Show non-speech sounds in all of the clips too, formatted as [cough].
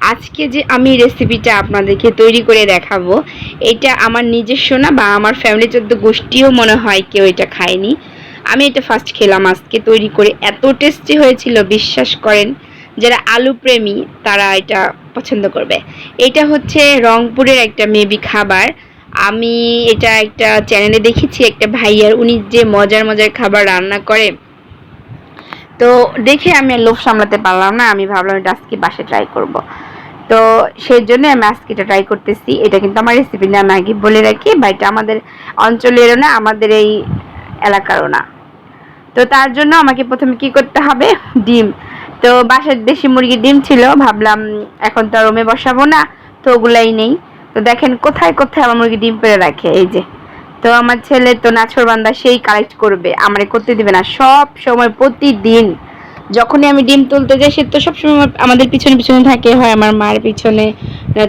আজকে যে আমি রেসিপিটা আপনাদেরকে তৈরি করে দেখাবো, এটা আমার নিজস্ব না বা আমার ফ্যামিলি চোদ্দ গোষ্ঠীও মনে হয় কেউ এটা খায়নি। আমি এটা ফার্স্ট খেলাম আজকে তৈরি করে। এত টেস্টি হয়েছিল, বিশ্বাস করেন, যারা আলু প্রেমী তারা এটা পছন্দ করবে। এটা হচ্ছে রংপুরের একটা মেবি খাবার। আমি এটা একটা চ্যানেলে দেখেছি, একটা ভাইয়ার, উনি যে মজার মজার খাবার রান্না করে তো দেখে আমি লোভ সামলাতে পারলাম না। আমি ভাবলাম এটা আজকে বাসে ট্রাই করব। তো সেই জন্য আমি আজকে এটা ট্রাই করতেছি। এটা কিন্তু আমার রেসিপি না, আমি আগে বলে রাখি, বা এটা আমাদের অঞ্চলেরও না, আমাদের এই এলাকারও না। তো তার জন্য আমাকে প্রথমে কি করতে হবে? ডিম। তো বাসার দেশি মুরগির ডিম ছিল, ভাবলাম এখন তো রুমে বসাবো না, তো ওগুলাই নেই। তো দেখেন কোথায় কোথায় আমার মুরগি ডিম পেড়ে রাখে, এই যে। তো আমার ছেলে তো নাছরবান্দা সেই কালেক্ট করবে, আমারে করতে দিবে না। সব সময়, প্রতিদিন, যখনই আমি ডিম তুলতে যাই, সে তো সবসময় আমাদের পিছনে পিছনে থাকে, হয় আমার মার পিছনে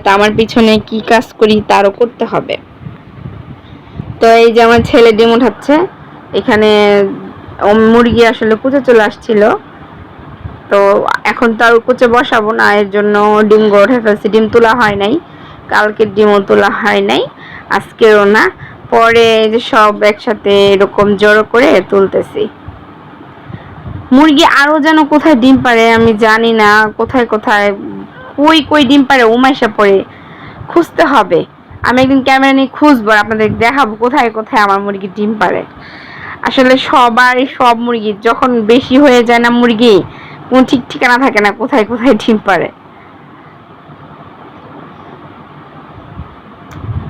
তো আমার পিছনে কি কাজ করি, তারও করতে হবে। তো এই যে আমার ছেলে ডিম উঠাচ্ছে, এখানে মুরগি আসলে কুচে চলে আসছিল। তো এখন তো আর কুচে বসাবো না, এর জন্য ডিম উঠে ফেলছি। ডিম তোলা হয় নাই, কালকের ডিমও তোলা হয় নাই, আজকেরও না। পরে যে সব একসাথে এরকম জড়ো করে তুলতেছি। মুরগি আরও যেন কোথায় ডিম পারে আমি জানি না, কোথায় কোথায়, কই কই ডিম পারে উমাইসা পড়ে খুঁজতে হবে। আমি একদিন ক্যামেরা নিয়ে খুঁজবো, আপনাদের দেখাবো কোথায় কোথায় আমার মুরগি ডিম পারে আসলে সবারই সব মুরগি, যখন বেশি হয়ে যায় না মুরগি, কোন ঠিক ঠিকানা থাকে না কোথায় কোথায় ডিম পারে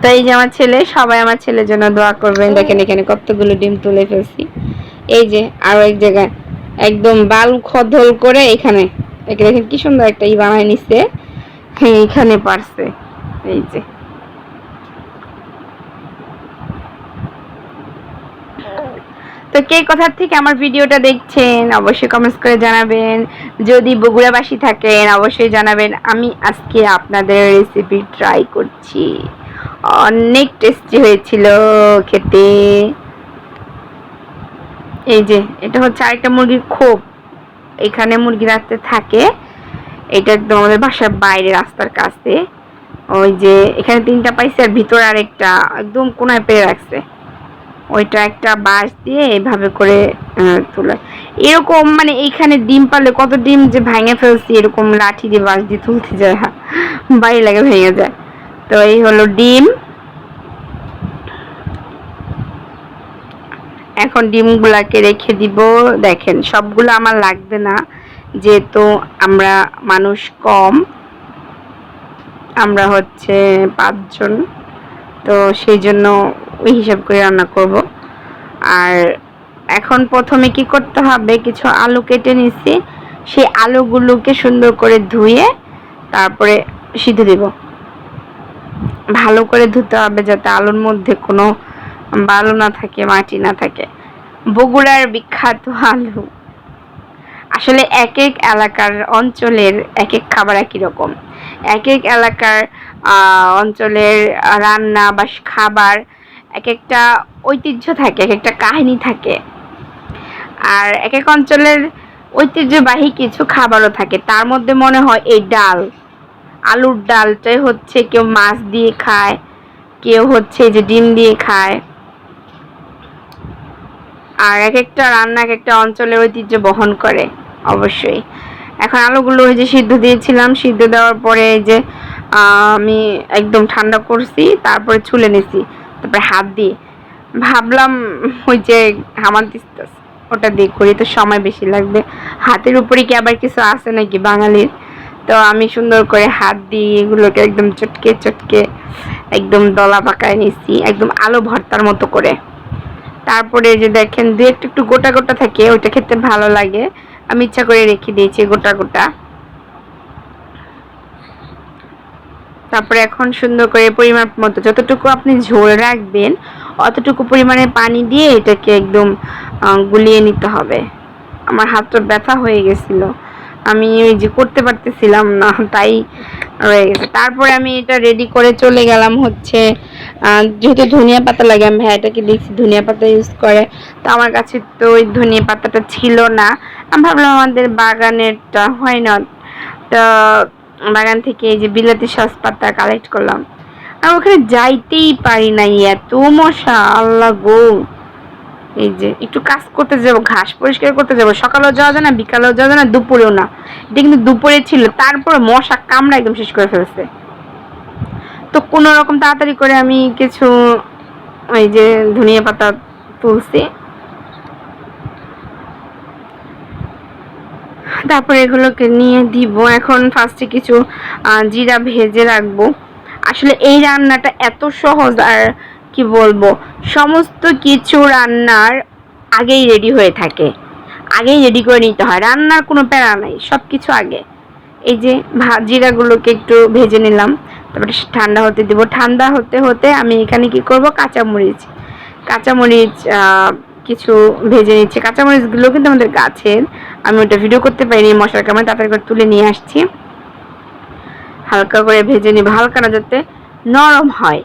তো এই যে আমার ছেলে, সবাই আমার ছেলের জন্য দোয়া করবেন। দেখেন এখানে কতগুলো ডিম তুলে ফেলছি। এই যে আরও এক জায়গায় একদম বাল খদল করে এখানে। দেখেন কি সুন্দর একটা ই বানায় নিছে। হ্যাঁ এখানে পারছে। এই যে। তো কে কোথার থেকে আমার ভিডিওটা দেখছেন, অবশ্যই কমেন্টস করে জানাবেন। যদি বগুড়াবাসী থাকেন, অবশ্যই জানাবেন। আমি আজকে আপনাদের রেসিপি ট্রাই করছি। অনেক টেস্টি হয়েছিল খেতে। এই যে, এটা হচ্ছে আরেকটা মুরগির খোপ। এখানে মুরগি রাখতে থাকে। এটা একদম আমাদের বাসার বাইরে রাস্তার কাছে। ওই যে, এখানে তিনটা পাইছে আর ভিতরে আরেকটা একদম কোনায় পেয়ে রাখছে। ওইটা একটা বাঁশ দিয়ে এভাবে করে তোলা। এরকম মানে এইখানে ডিম পারলে কত ডিম যে ভেঙে ফেলছি, এরকম লাঠি দিয়ে বাঁশ দিয়ে তুলতে যায়। বাড়ি লাগে, ভেঙে যায়। তো এই হলো ডিম। এখন ডিমগুলাকে রেখে দিব। দেখেন, সবগুলো আমার লাগবে না, যেহেতু আমরা মানুষ কম। আমরা হচ্ছে পাঁচজন, তো সেই জন্য ওই হিসাব করে রান্না করব। আর এখন প্রথমে কি করতে হবে, কিছু আলু কেটে নিছি। সেই আলুগুলোকে সুন্দর করে ধুয়ে তারপরে সিদ্ধ দেব। ভালো করে ধুতে হবে যাতে আলুর মধ্যে কোনো বালু না থাকে, মাটি না থাকে। বগুড়ার বিখ্যাত আলু। আসলে এক এক এলাকার অঞ্চলের এক এক খাবার একই রকম। এক এক এলাকার অঞ্চলের রান্না বা খাবার এক একটা ঐতিহ্য থাকে এক একটা কাহিনী থাকে। আর এক এক অঞ্চলের ঐতিহ্যবাহী কিছু খাবারও থাকে। তার মধ্যে মনে হয় এই ডাল। আলুর ডালটাই হচ্ছে কেউ মাছ দিয়ে খায়, কেউ হচ্ছে যে ডিম দিয়ে খায়। আর এক একটা রান্না, এক একটা অঞ্চলের ঐতিহ্য বহন করে, অবশ্যই। এখন আলুগুলো ওই যে সিদ্ধ দিয়েছিলাম, সিদ্ধ দেওয়ার পরে এই যে আমি একদম ঠান্ডা করছি, তারপরে ছুলে নিছি, তারপরে হাত দিয়ে। ভাবলাম ওই যে তিস্তাস ওটা দিয়ে করি, তো সময় বেশি লাগবে। হাতের উপরে কি আবার কিছু আছে নাকি বাঙালির? তো আমি সুন্দর করে হাত দিয়ে এগুলোকে একদম চটকে চটকে একদম দলা পাকায় নিছি, একদম আলো ভর্তার মতো করে। তারপরে যে দেখেন, দু একটু একটু গোটা গোটা থাকে, ওইটা খেতে ভালো লাগে। আমি ইচ্ছা করে রেখে দিয়েছি গোটা গোটা। তারপরে এখন সুন্দর করে পরিমাপ মতো যতটুকু আপনি ঝোল রাখবেন, অতটুকু পরিমাণে পানি দিয়ে এটাকে একদম গুলিয়ে নিতে হবে। আমার হাতটা ব্যথা হয়ে গেছিল। আমি ওই যে করতে পারতেছিলাম না, তাই রয়ে গেছে। তারপরে আমি এটা রেডি করে চলে গেলাম হচ্ছে যেহেতু ধনিয়া পাতা লাগে, আমি ভাইয়াটাকে দেখছি ধনিয়া পাতা ইউজ করে। তো আমার কাছে তো ওই ধনিয়া পাতাটা ছিল না। আমি ভাবলাম আমাদের বাগানেরটা হয় না তা বাগান থেকে এই যে বিলাতি সস পাতা কালেক্ট করলাম। আর ওখানে যাইতেই পারি নাই, এত মশা, আল্লাহ গো! এই যে, একটু কাজ করতে যাব, ঘাস পরিষ্কার করতে যাব, সকালেও যাওয়া যায় না, বিকালেও যাওয়া যায় না, দুপুরেও না। এটা কিন্তু দুপুরে ছিল, তারপরে মশা কামড়া একদম শেষ করে ফেলছে। তো কোনো রকম তাড়াতাড়ি করে আমি কিছু ওই যে ধনিয়া পাতা তুলছি। তারপরে এগুলোকে নিয়ে দিব। এখন ফার্স্টে কিছু জিরা ভেজে রাখব। আসলে এই রান্নাটা এত সহজ আর কি বলব? সমস্ত কিছু রান্নার আগেই রেডি হয়ে থাকে। আগেই রেডি করে নিতে হয়। রান্নার কোনো প্যারা নাই সব কিছু আগে। এই যে জিরাগুলোকে একটু ভেজে নিলাম, তারপরে ঠান্ডা হতে দেবো। ঠান্ডা হতে হতে আমি এখানে কি করব? কাঁচামরিচ। কাঁচামরিচ কিছু ভেজে নিচ্ছি। কাঁচামরিচগুলো কিন্তু আমাদের গাছের। আমি ওটা ভিডিও করতে পারিনি, মশলার কামড়ে তাড়াতাড়ি করে তুলে নিয়ে আসছি। হালকা করে ভেজে নিব, হালকা না যাতে নরম হয়।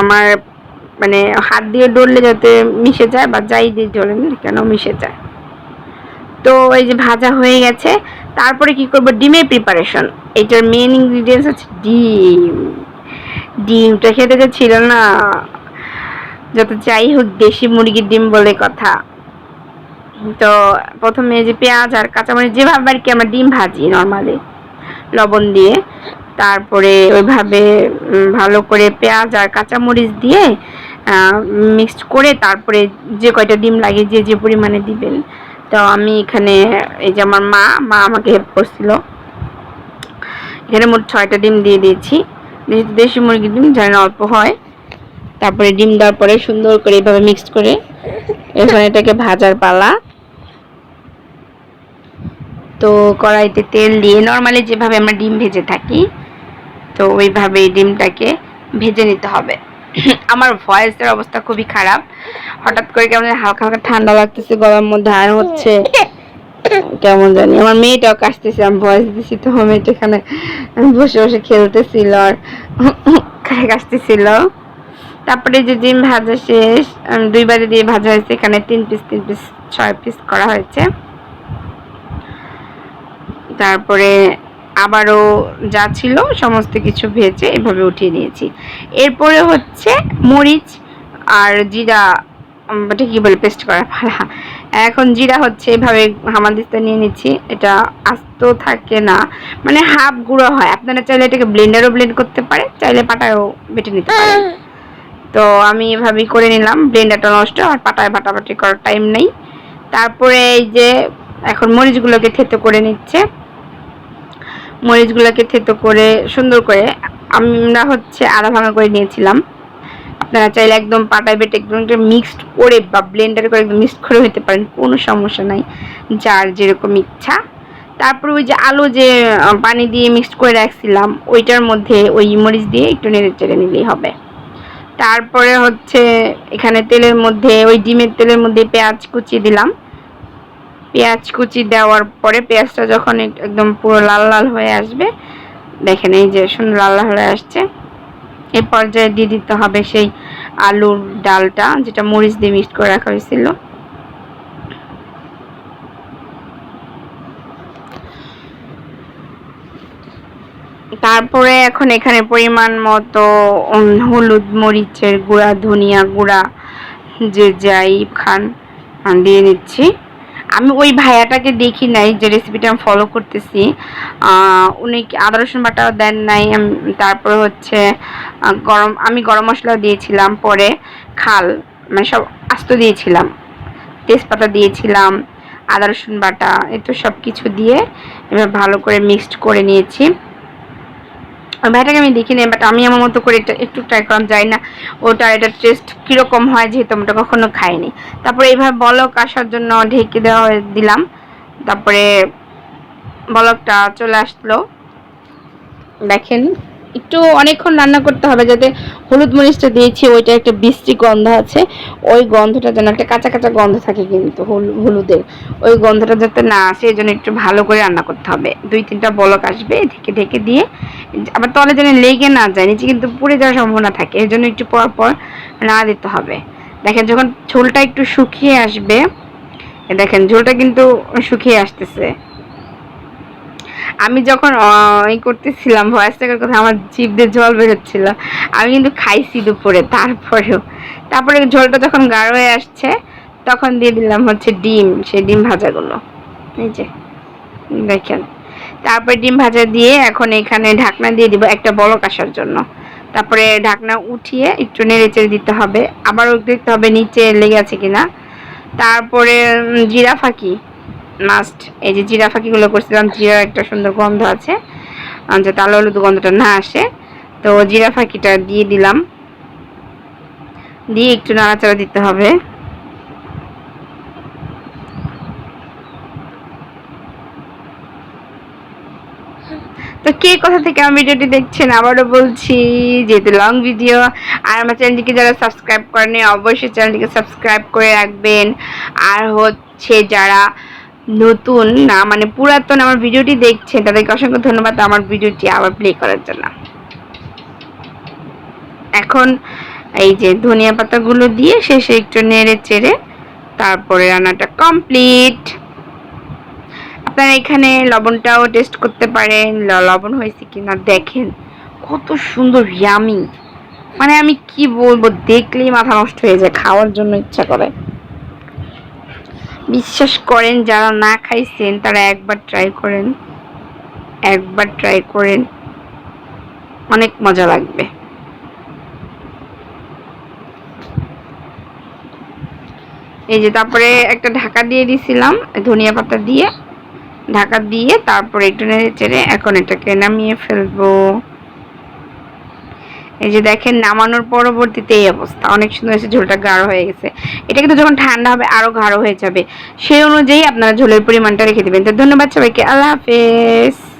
আমার মানে হাত দিয়ে ডললে যাতে মিশে যায় বা যাই দিয়ে ডলেন কেন মিশে যায়। তো এই যে ভাজা হয়ে গেছে, তারপরে কি করব? ডিমের প্রিপারেশন এটার মেন ইনগ্রিডিয়েন্টস হচ্ছে ডিম। ডিমটা খেতে যে ছিল না। যত যাই হোক, দেশি মুরগির ডিম বলে কথা। তো প্রথমে যে পেঁয়াজ আর কাঁচামরিচ, যেভাবে আর কি আমরা ডিম ভাজি নর্মালি লবণ দিয়ে। তারপরে ওইভাবে ভালো করে পেঁয়াজ আর কাঁচামরিচ দিয়ে মিক্সড করে তারপরে যে কয়টা ডিম লাগে যে যে পরিমাণে দিবেন। তো আমি এখানে, এই যে আমার মা মা আমাকে হেল্প করছিল। এখানে মোট ছয়টা ডিম দিয়ে দিয়েছি। যেহেতু দেশি মুরগির ডিম জানি না অল্প হয়। তারপরে ডিম দেওয়ার পরে সুন্দর করে এইভাবে মিক্সড করে এখন এটাকে ভাজার পালা। তো কড়াইতে তেল দিয়ে নর্মালি যেভাবে আমরা ডিম ভেজে থাকি, তো ওইভাবে ডিমটাকে ভেজে নিতে হবে। [coughs] আমার ভয়েসের অবস্থা খুবই খারাপ। হঠাৎ করে কেমন হালকা হালকা ঠান্ডা লাগতেছে গলার মধ্যে আর হচ্ছে। [coughs] কেমন জানি আমার মেয়েটাও কাশতেছে আমি ভয়েস দিছি তো মেয়েটা এখানে বসে বসে খেলতেছিল আর [coughs] কাশতেছিল। তারপরে যে ডিম ভাজা শেষ দুই বারে দিয়ে ভাজা হয়েছে এখানে তিন পিস তিন পিস ছয় পিস করা হয়েছে। তারপরে আবারও যা ছিল সমস্ত কিছু ভেজে এভাবে উঠিয়ে নিয়েছি। এরপরে হচ্ছে মরিচ আর জিরা ওটা কি বলে পেস্ট করা ফালা এখন জিরা হচ্ছে এভাবে হামাদিস্তা নিয়ে নিচ্ছি এটা আস্ত থাকে না। মানে হাফ গুঁড়ো হয়। আপনারা চাইলে এটাকে ব্লেন্ডারও ব্লেন্ড করতে পারে চাইলে পাটায়ও বেটে নিতে পারে তো আমি এভাবেই করে নিলাম ব্লেন্ডারটা নষ্ট আর পাটায় বাটাবাটি করার টাইম নেই। তারপরে এই যে এখন মরিচগুলোকে থেতো করে নিচ্ছে। মরিচগুলোকে থেতো করে সুন্দর করে আমরা হচ্ছে আধা ভাঙা করে নিয়েছিলাম। আপনারা চাইলে একদম পাটায় বেটে একদম মিক্সড করে বা ব্লেন্ডার করে একদম মিক্সড করে হতে পারেন, কোনো সমস্যা নাই, যার যেরকম ইচ্ছা। তারপরে ওই যে আলু যে পানি দিয়ে মিক্সড করে রাখছিলাম, ওইটার মধ্যে ওই মরিচ দিয়ে একটু নেড়ে চেড়ে নিলেই হবে। তারপরে হচ্ছে এখানে তেলের মধ্যে, ওই ডিমের তেলের মধ্যে পেঁয়াজ কুচিয়ে দিলাম। পেঁয়াজ কুচি দেওয়ার পরে পেঁয়াজটা যখন একদম পুরো লাল লাল হয়ে আসবে, দেখেন এই যে সুন্দর লাল লাল হয়ে আসছে। এই পর্যায়ে দিয়ে দিতে হবে সেই আলুর ডালটা, যেটা মরিচ দিয়ে মিক্সড করে রাখা হয়েছিল। তারপরে এখন এখানে পরিমাণ মতো হলুদ মরিচের গুঁড়া, ধনিয়া গুঁড়া, যে যাই খান দিয়ে নিচ্ছি আমি ওই ভাইয়াটাকে দেখি নাই, যে রেসিপিটা আমি ফলো করতেছি। উনি আদা, রসুন বাটাও দেন নাই তারপরে হচ্ছে গরম, আমি গরম মশলাও দিয়েছিলাম, পরে খাল মানে সব আস্ত দিয়েছিলাম। তেজপাতা দিয়েছিলাম, আদা, রসুন বাটা এ তো সব কিছু দিয়ে এবার ভালো করে মিক্সড করে নিয়েছি। ভাইটাকে আমি দেখি দেখিনি বাট আমি আমার মতো করে এটা একটু ট্রাই করলাম যাই না ওটার এটা টেস্ট কীরকম হয়, যেহেতু আমি ওটা কখনো খাইনি। তারপরে এইভাবে বলক আসার জন্য ঢেকে দেওয়া দিলাম। তারপরে বলকটা চলে আসলো। দেখেন একটু অনেকক্ষণ রান্না করতে হবে যাতে হলুদ মরিচটা দিয়েছি, ওইটা একটা বৃষ্টি গন্ধ আছে। ওই গন্ধটা যেন একটা কাঁচা কাঁচা গন্ধ থাকে কিন্তু হলু- হলুদের। ওই গন্ধটা যাতে না আসে, এই জন্য একটু ভালো করে রান্না করতে হবে। দুই তিনটা বলক আসবে, ঢেকে ঢেকে দিয়ে, আবার তলে যেন লেগে না যায়, নিচে কিন্তু পুড়ে যাওয়ার সম্ভাবনা থাকে। এর জন্য একটু পর পর না দিতে হবে। দেখেন যখন ঝোলটা একটু শুকিয়ে আসবে, দেখেন ঝোলটা কিন্তু শুকিয়ে আসতেছে। আমি যখন ই করতেছিলাম ভয়েস রেকর্ড কথা আমার জিভ দিয়ে জল বেরোচ্ছিল আমি কিন্তু খাইছি দুপুরে, তারপরেও। তারপরে ঝোলটা যখন গাঢ় হয়ে আসছে, তখন দিয়ে দিলাম হচ্ছে ডিম, সেই ডিম ভাজাগুলো। এই যে, দেখেন। তারপরে ডিম ভাজা দিয়ে এখন এখানে ঢাকনা দিয়ে দিব একটা বড় কাসার জন্য। তারপরে ঢাকনা উঠিয়ে একটু নেড়ে চেড়ে দিতে হবে। আবারও দেখতে হবে নিচে লেগে আছে কিনা। তারপরে জিরা ফাঁকি মাস্ট এই যে জিরা ফাঁকিগুলো করছিলাম, জিরার একটা সুন্দর গন্ধ আছে। যাতে আলো হলুদ গন্ধটা না আসে। তো জিরা ফাঁকিটা দিয়ে দিলাম। দিয়ে একটু নাড়াচাড়া দিতে হবে। তো কে কোথা থেকে আমার ভিডিওটি দেখছেন, আবারও বলছি, যেহেতু লং ভিডিও আর আমার চ্যানেলটিকে যারা সাবস্ক্রাইব করেনি অবশ্যই চ্যানেলটিকে সাবস্ক্রাইব করে রাখবেন। আর হচ্ছে যারা নতুন, না মানে পুরাতন আমার ভিডিওটি দেখছেন, তাদেরকে অসংখ্য ধন্যবাদ আমার ভিডিওটি আবার প্লে করার জন্য। এখন এই যে ধনিয়া পাতাগুলো দিয়ে শেষে একটু নেড়ে চেড়ে তারপরে রান্নাটা কমপ্লিট আপনারা এখানে লবণটাও টেস্ট করতে পারেন লবণ হয়েছে কিনা দেখেন, কত সুন্দর ইয়ামি মানে আমি কি বলব, দেখলেই মাথা নষ্ট হয়ে যায়, খাওয়ার জন্য ইচ্ছা করে। বিশ্বাস করেন, যারা না খাইছেন, তারা একবার ট্রাই করেন। একবার ট্রাই করেন। অনেক মজা লাগবে। এই যে তারপরে একটা ঢাকা দিয়ে দিছিলাম, ধনিয়া পাতা দিয়ে। ঢাকা দিয়ে তারপরে একটু নেড়ে চেড়ে এখন এটাকে নামিয়ে ফেলব। এই যে দেখেন, নামানোর পরবর্তীতে এই অবস্থা। অনেক সুন্দর এসে ঝোলটা গাঢ় হয়ে গেছে। এটা কিন্তু যখন ঠান্ডা হবে, আরও গাঢ় হয়ে যাবে। সেই অনুযায়ী আপনারা ঝোলের পরিমাণটা রেখে দেবেন। তো ধন্যবাদ সবাইকে। আল্লাহ হাফেজ।